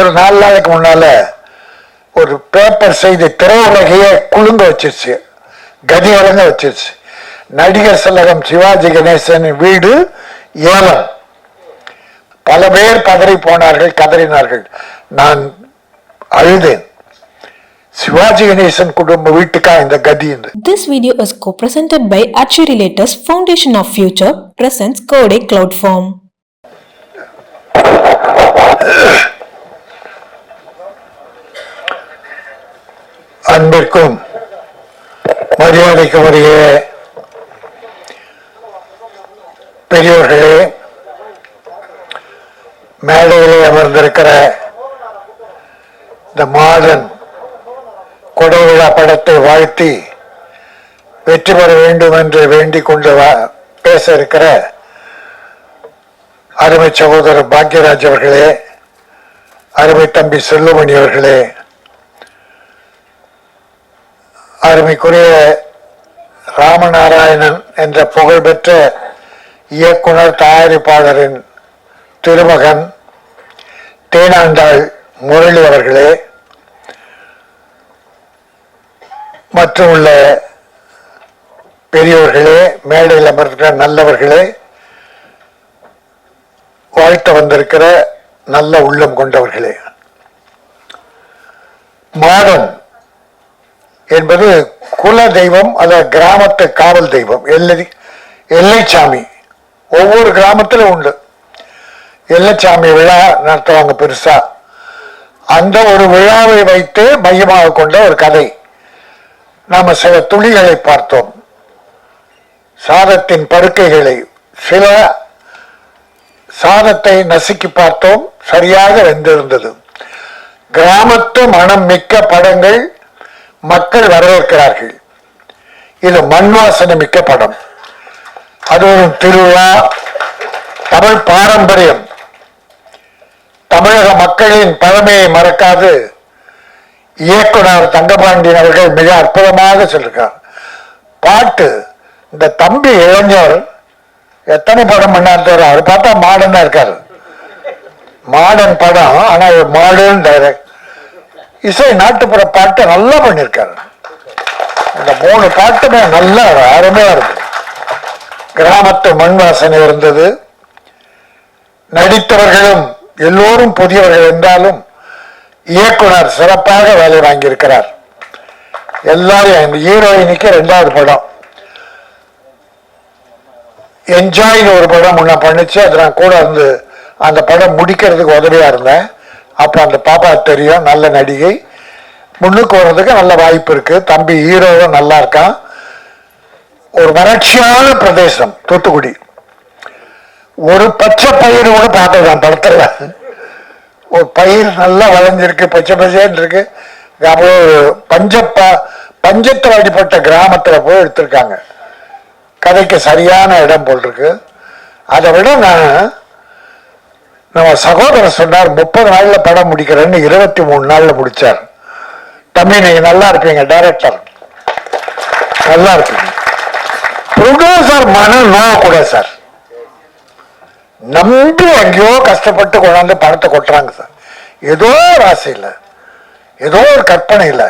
ஒரு நாலு நாளைக்கு முன்னால ஒரு பேப்பர் செய்தி திரையுலகையே குலுங்க வச்சிருச்சு. கதி வழங்க வச்சிருச்சு. நடிகர் செல்லகம் சிவாஜி கணேசன் வீடு ஏலம். பல பேர் பதறி போனார்கள் கதறினார்கள். நான் அழுதேன். சிவாஜி கணேசன் குடும்ப வீட்டுக்கா இந்த கதி என்று This video is co-presented by Archie Relators Foundation of Future presents Code Cloud Form. அன்பிற்கும் மரியாதைக்கும் உரிய பெரியோர்களே மேடையிலே அமர்ந்திருக்கிற இந்த மாதன் கொடை விழா படத்தை வாழ்த்தி வெற்றி பெற வேண்டும் என்று வேண்டிக் கொண்டு வா- பேச இருக்கிற அருமை சகோதரர் பாக்யராஜ் அவர்களே அருமை தம்பி செல்லுமணி அவர்களே அருமைக்குரிய ராமநாராயணன் என்ற புகழ்பெற்ற இயக்குனர் தயாரிப்பாளரின் திருமகன் தேனாண்டாள் முரளி அவர்களே மற்றும் உள்ள பெரியவர்களே மேடையில் அமர்ந்திருக்கிற நல்லவர்களே வாழ்த்த வந்திருக்கிற நல்ல உள்ளம் கொண்டவர்களே. மாதம் என்பது குல தெய்வம் அல்ல கிராமத்து காவல் தெய்வம் எல்லை எல்லைச்சாமி. ஒவ்வொரு கிராமத்திலும் உண்டு. எல்லைச்சாமி விழா நடத்துவாங்க பெருசா. அந்த ஒரு விழாவை வைத்து மையமாக கொண்ட ஒரு கதை. நாம சில துளிகளை பார்த்தோம். சாதத்தின் படுக்கைகளை சில சாதத்தை நசுக்கி பார்த்தோம். சரியாக வெந்திருந்தது. கிராமத்து மனம் மிக்க படங்கள் மக்கள் வரவேற்கிறார்கள். இது மண் வாசனை மிக்க படம். அது ஒரு திருவிழா தமிழ் பாரம்பரியம். தமிழக மக்களின் பழமையை மறக்காது. இயக்குனர் தங்கபாண்டியன் அவர்கள் மிக அற்புதமாக சொல்லிருக்கார். பாட்டு இந்த தம்பி இளைஞர் எத்தனை படம் பண்ணார் தவிர அவர் பார்த்தா தான் இருக்காரு. மாடர்ன் படம் ஆனா மாடர்ன் டைரக்ட் இசை நாட்டுப்புற பாட்டு நல்லா பண்ணியிருக்காரு. இந்த மூணு பாட்டுமே நல்லா அருமையாக இருக்கு. கிராமத்து மண் வாசனை இருந்தது. நடித்தவர்களும் எல்லோரும் புதியவர்கள் என்றாலும் இயக்குனர் சிறப்பாக வேலை வாங்கியிருக்கிறார். எல்லாரும் இந்த ஹீரோயினுக்கு ரெண்டாவது படம். என்ஜாய்னு ஒரு படம் முன்ன பண்ணிச்சு. அது நான் கூட இருந்து அந்த படம் முடிக்கிறதுக்கு உதவியா இருந்தேன். அப்போ அந்த பாப்பா தெரியும் நல்ல நடிகை. முன்னுக்கு வர்றதுக்கு நல்ல வாய்ப்பு இருக்கு. தம்பி ஹீரோவும் நல்லா இருக்கான். ஒரு வறட்சியான பிரதேசம் தூத்துக்குடி. ஒரு பச்சை பயிர் கூட பார்த்ததான் படத்தில் ஒரு பயிர் நல்லா வளைஞ்சிருக்கு பச்சை பச்சைன்னு இருக்கு. அப்புறம் ஒரு பஞ்சப்பா பஞ்சத்தில் அடிப்பட்ட கிராமத்தில் போய் எடுத்திருக்காங்க. கதைக்கு சரியான இடம் போல் இருக்கு. அதை விட நான் நம்ம சகோதரர் சொன்னார் முப்பது நாளில் படம் முடிக்கிறேன்னு இருபத்தி மூணு நாளில் முடிச்சார். தம்பி நீங்கள் நல்லா இருப்பீங்க டைரக்டர் நல்லா இருப்பீங்க. ப்ரொடியூசர் மனம் கூட சார் நம்பி எங்கேயோ கஷ்டப்பட்டு கொண்டாந்து பணத்தை கொட்டுறாங்க சார் ஏதோ ஒரு ஆசையில் ஏதோ ஒரு கற்பனையில்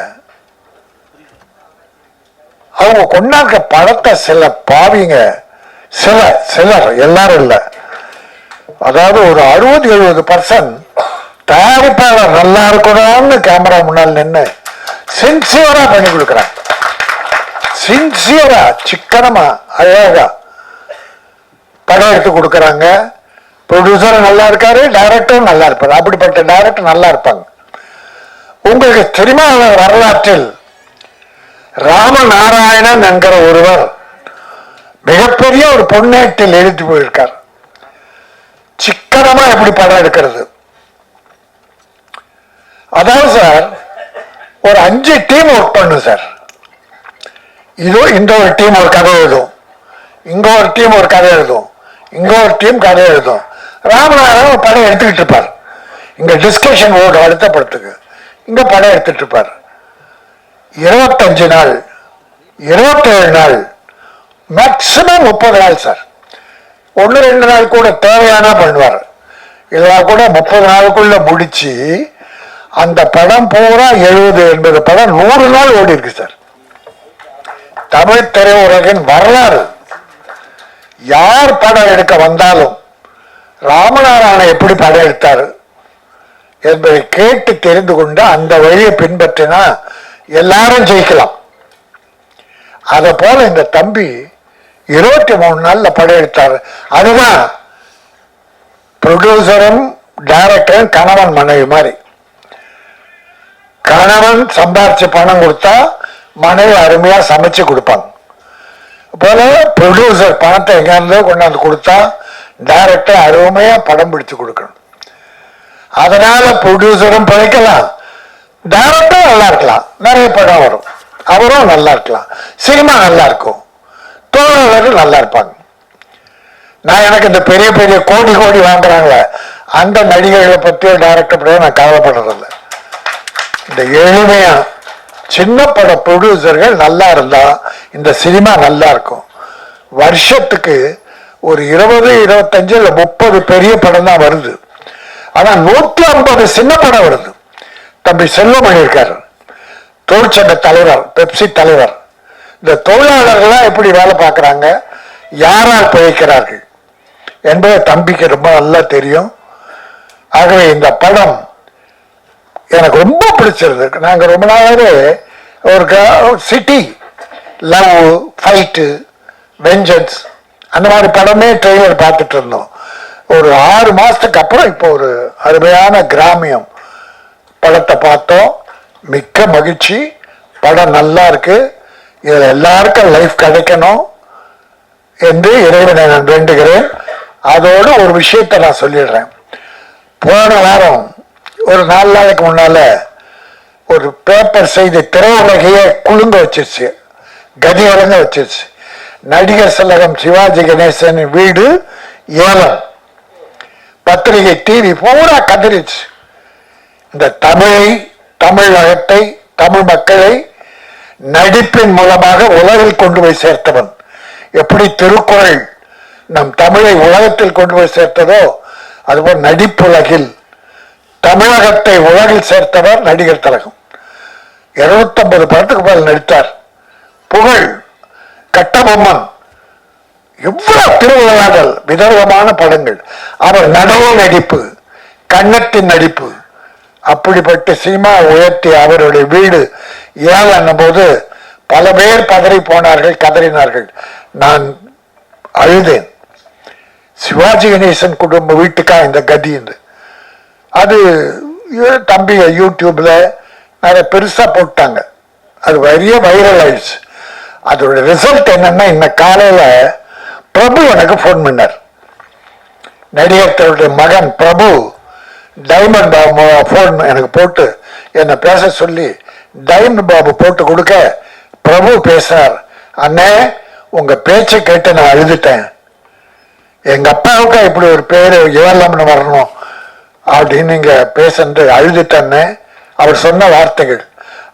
அவங்க கொண்டாடுற படத்தை சில பாவிங்க சில சிலர் எல்லாரும் இல்லை. அதாவது ஒரு அறுபது எழுபது பர்சன்ட் தயாரிப்பாளர் நல்லா இருக்கணும்னு கேமரா முன்னால் நின்று சின்சியரா பண்ணி கொடுக்குறாங்க. சின்சியரா சிக்கனமா அழகா படம் எடுத்து கொடுக்குறாங்க. ப்ரொடியூசரும் நல்லா இருக்காரு டைரக்டரும் நல்லா இருப்பாரு. அப்படிப்பட்ட டைரக்டர் நல்லா இருப்பாங்க. உங்களுக்கு தெரியுமா வரலாற்றில் ராமநாராயணன் என்கிற ஒருவர் மிகப்பெரிய ஒரு பொன்னேட்டில் எழுதி போயிருக்கார். சிக்கனமா எப்படி படம் எடுக்கிறது? அதாவது சார் ஒரு அஞ்சு டீம் ஒர்க் பண்ணும் சார். இதோ இந்த ஒரு டீம் ஒரு கதை எழுதும். இங்க ஒரு டீம் ஒரு கதை எழுதும். இங்க ஒரு டீம் கதை எழுதும். ராமநாதன் ஒரு படம் எடுத்துக்கிட்டு இருப்பார். இங்க டிஸ்கஷன் ஓடும் அடுத்த படத்துக்கு இங்க படம் எடுத்துட்டு இருப்பார். இருபத்தஞ்சு நாள் இருபத்தேழு நாள் மேக்சிமம் முப்பது நாள் சார். ஒன்று ரெண்டு நாள் கூட தேவையானா பண்ணுவார். இதெல்லாம் கூட முப்பது நாளுக்குள்ள முடிச்சு அந்த படம் பூரா எழுபது எண்பது படம் நூறு நாள் ஓடி இருக்கு சார். தமிழ் திரையுலகின் வரலாறு. யார் படம் எடுக்க வந்தாலும் ராமநாராயணன் எப்படி படம் எடுத்தாரு என்பதை கேட்டு தெரிந்து கொண்டு அந்த வழியை பின்பற்றினா எல்லாரும் ஜெயிக்கலாம். அதை போல இந்த தம்பி இருபத்தி மூணு நாள்ல படம் எடுத்தாரு அதுதான் ப்ரொடியூசரும் டைரக்டரும் கணவன் மனைவி மாதிரி. கணவன் சம்பாரிச்சு பணம் கொடுத்தா மனைவி அருமையா சமைச்சு கொடுப்பாங்க. போல ப்ரொடியூசர் பணத்தை எங்கேருந்தோ கொண்டாந்து கொடுத்தா டைரக்டர் அருமையா படம் பிடிச்சு கொடுக்கணும். அதனால ப்ரொடியூசரும் பிழைக்கலாம். டைரக்டரும் நல்லா இருக்கலாம். நிறைய படம் வரும். அவரும் நல்லா இருக்கலாம். சினிமா நல்லா இருக்கும். தோழர்கள் நல்லா இருப்பாங்க. நான் எனக்கு இந்த பெரிய பெரிய கோடி கோடி வாங்குறாங்களே அந்த நடிகர்களை பற்றியோ டேரக்டர் பற்றியோ நான் கவலைப்படுறதில்ல. இந்த எளிமையா சின்ன பட ப்ரொடியூசர்கள் நல்லா இருந்தா இந்த சினிமா நல்லா இருக்கும். வருஷத்துக்கு ஒரு இருபது இருபத்தஞ்சு இல்லை முப்பது பெரிய படம் தான் வருது. ஆனா நூத்தி ஐம்பது சின்ன படம் வருது. தம்பி செல்வமணி பண்ணியிருக்காரு தொழிற்சங்க தலைவர் பெப்சி தலைவர். இந்த தொழிலாளர்கள்லாம் எப்படி வேலை பார்க்குறாங்க? யாரால் பிழைக்கிறார்கள்? என்பது தம்பிக்கு ரொம்ப நல்லா தெரியும். ஆகவே இந்த படம் எனக்கு ரொம்ப பிடிச்சிருந்தது. நாங்கள் ரொம்ப நாளாகவே ஒரு சிட்டி லவ் ஃபைட்டு வெஞ்சன்ஸ் அந்த மாதிரி படமே ட்ரெய்லர் பார்த்துட்டு இருந்தோம். ஒரு ஆறு மாதத்துக்கு அப்புறம் இப்போ ஒரு அருமையான கிராமியம் படத்தை பார்த்தோம். மிக்க மகிழ்ச்சி. படம் நல்லா இருக்குது இதில் எல்லாருக்கும் லைஃப் கிடைக்கணும் என்று இறைவனை நான் வேண்டுகிறேன். அதோடு ஒரு விஷயத்தை நான் சொல்லிடுறேன். போன வாரம் ஒரு நாலு நாளைக்கு முன்னால் ஒரு பேப்பர் செய்தி திரையுலகையே குழுங்க வச்சிருச்சு. கதி வழங்க வச்சிருச்சு. நடிகர் செல்லகம் சிவாஜி கணேசன் வீடு ஏலம். பத்திரிகை டிவி பூரா கதறிச்சு இந்த தமிழை தமிழகத்தை தமிழ் மக்களை நடிப்பின் மூலமாக உலகில் கொண்டு போய் சேர்த்தவன். எப்படி திருக்குறள் நம் தமிழை உலகத்தில் கொண்டு போய் சேர்த்ததோ அதுபோல் நடிப்புலகில் தமிழகத்தை உலகில் சேர்த்தவர் நடிகர் தலகம். இருபத்தொன்பது படத்துக்கு மேல் நடித்தார். புகழ் கட்டபொம்மன். எவ்வளவு திருவிழாக்கள் விதவிதமான படங்கள். அவர் நடவு நடிப்பு கன்னத்தின் நடிப்பு அப்படிப்பட்ட சினிமா உயர்த்தி அவருடைய வீடு ஏழு என்னும்போது பல பேர் பதறி போனார்கள் கதறினார்கள். நான் அழுதேன். சிவாஜி கணேசன் குடும்ப வீட்டுக்கா இந்த கதி என்று. அது இ- தம்பி யூடியூப்ல நிறைய பெருசா போட்டாங்க. அது பெரிய வைரல் ஆயிடுச்சு. அதோட ரிசல்ட் என்னன்னா இன்ன காலையில பிரபு எனக்கு ஃபோன் பண்ணார். நடிகர்களுடைய மகன் பிரபு டைமண்ட் பாபு ஃபோன் எனக்கு போட்டு என்னை பேச சொல்லி டைமண்ட் பாபு போட்டு கொடுக்க பிரபு பேசினார் அண்ணே உங்க பேச்சை கேட்டு நான் அழுதுட்டேன். எங்க அப்பாவுக்கு இப்படி ஒரு பேர் ஏழம்னு வரணும் அப்படின்னு நீங்கள் பேசுறது அழுதுட்டேன்னு அவர் சொன்ன வார்த்தைகள்.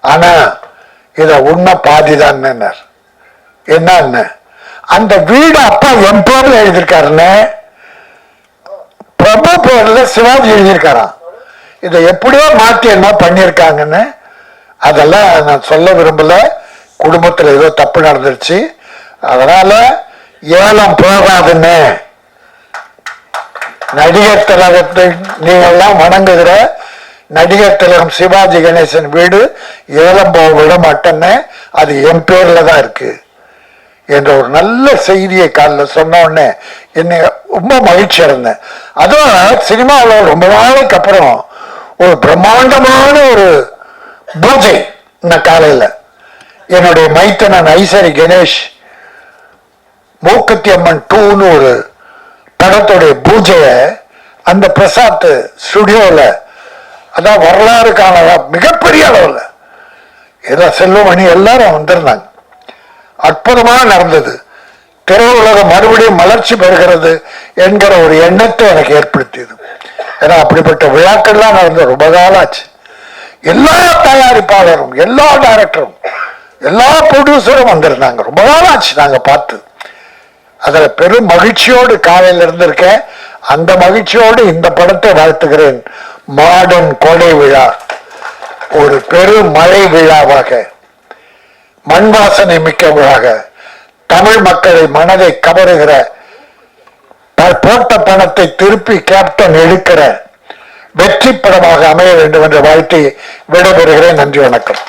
ஆனா இத உண்மை பாதிதான் என்ன அந்த வீடு அப்பா என் பேர்ல எழுதியிருக்காருன்னு பிரபு பேர்ல சிவாஜி எழுதியிருக்காராம். இதை எப்படியோ மாத்தி என்ன பண்ணியிருக்காங்கன்னு அதெல்லாம் நான் சொல்ல விரும்பல. குடும்பத்தில் ஏதோ தப்பு நடந்துருச்சு. அதனால ஏலம் போகாதுன்னு நடிகர் திலகத்தை நீங்கள்லாம் வணங்குகிற நடிகர் திலகம் சிவாஜி கணேசன் வீடு ஏலம் போக விட மாட்டேன்னு அது என் பேர்ல தான் இருக்கு. என்ற ஒரு நல்ல செய்தியை காலில் சொன்ன உடனே என்னை ரொம்ப மகிழ்ச்சி அடைந்தேன். அதுவும் சினிமாவில் ரொம்ப நாளைக்கு அப்புறம் ஒரு பிரம்மாண்டமான ஒரு பூஜை இந்த காலையில். என்னுடைய மைத்தனன் ஐசரி கணேஷ் மூக்குத்தி அம்மன் டூன்னு ஒரு படத்துடைய பூஜையை அந்த பிரசாத் ஸ்டுடியோவில் அதான் வரலாறு காண மிகப்பெரிய அளவில் ஏதோ செல்வமணி எல்லாரும் வந்திருந்தாங்க. அற்புதமாக நடந்தது. திரையுலகம் மறுபடியும் மலர்ச்சி பெறுகிறது என்கிற ஒரு எண்ணத்தை எனக்கு ஏற்படுத்தியது. ஏன்னா அப்படிப்பட்ட விழாக்கள்லாம் நடந்து ரொம்ப காலாச்சு. எல்லா தயாரிப்பாளரும் எல்லா டைரக்டரும் எல்லா ப்ரொடியூசரும் வந்திருந்தாங்க. ரொம்ப நாள் நாங்கள் பார்த்து. அதில் பெரும் மகிழ்ச்சியோடு காலையில் இருந்திருக்கேன். அந்த மகிழ்ச்சியோடு இந்த படத்தை வாழ்த்துகிறேன். மாடன் கொடை விழா. ஒரு பெரும் மழை விழாவாக. மண் வாசனை விழாக. தமிழ் மக்களை மனதை கவருகிற போட்ட பணத்தை திருப்பி கேப்டன் எடுக்கிற வெற்றி படமாக அமைய வேண்டும் என்ற வாழ்த்தை விடைபெறுகிறேன். நன்றி வணக்கம்.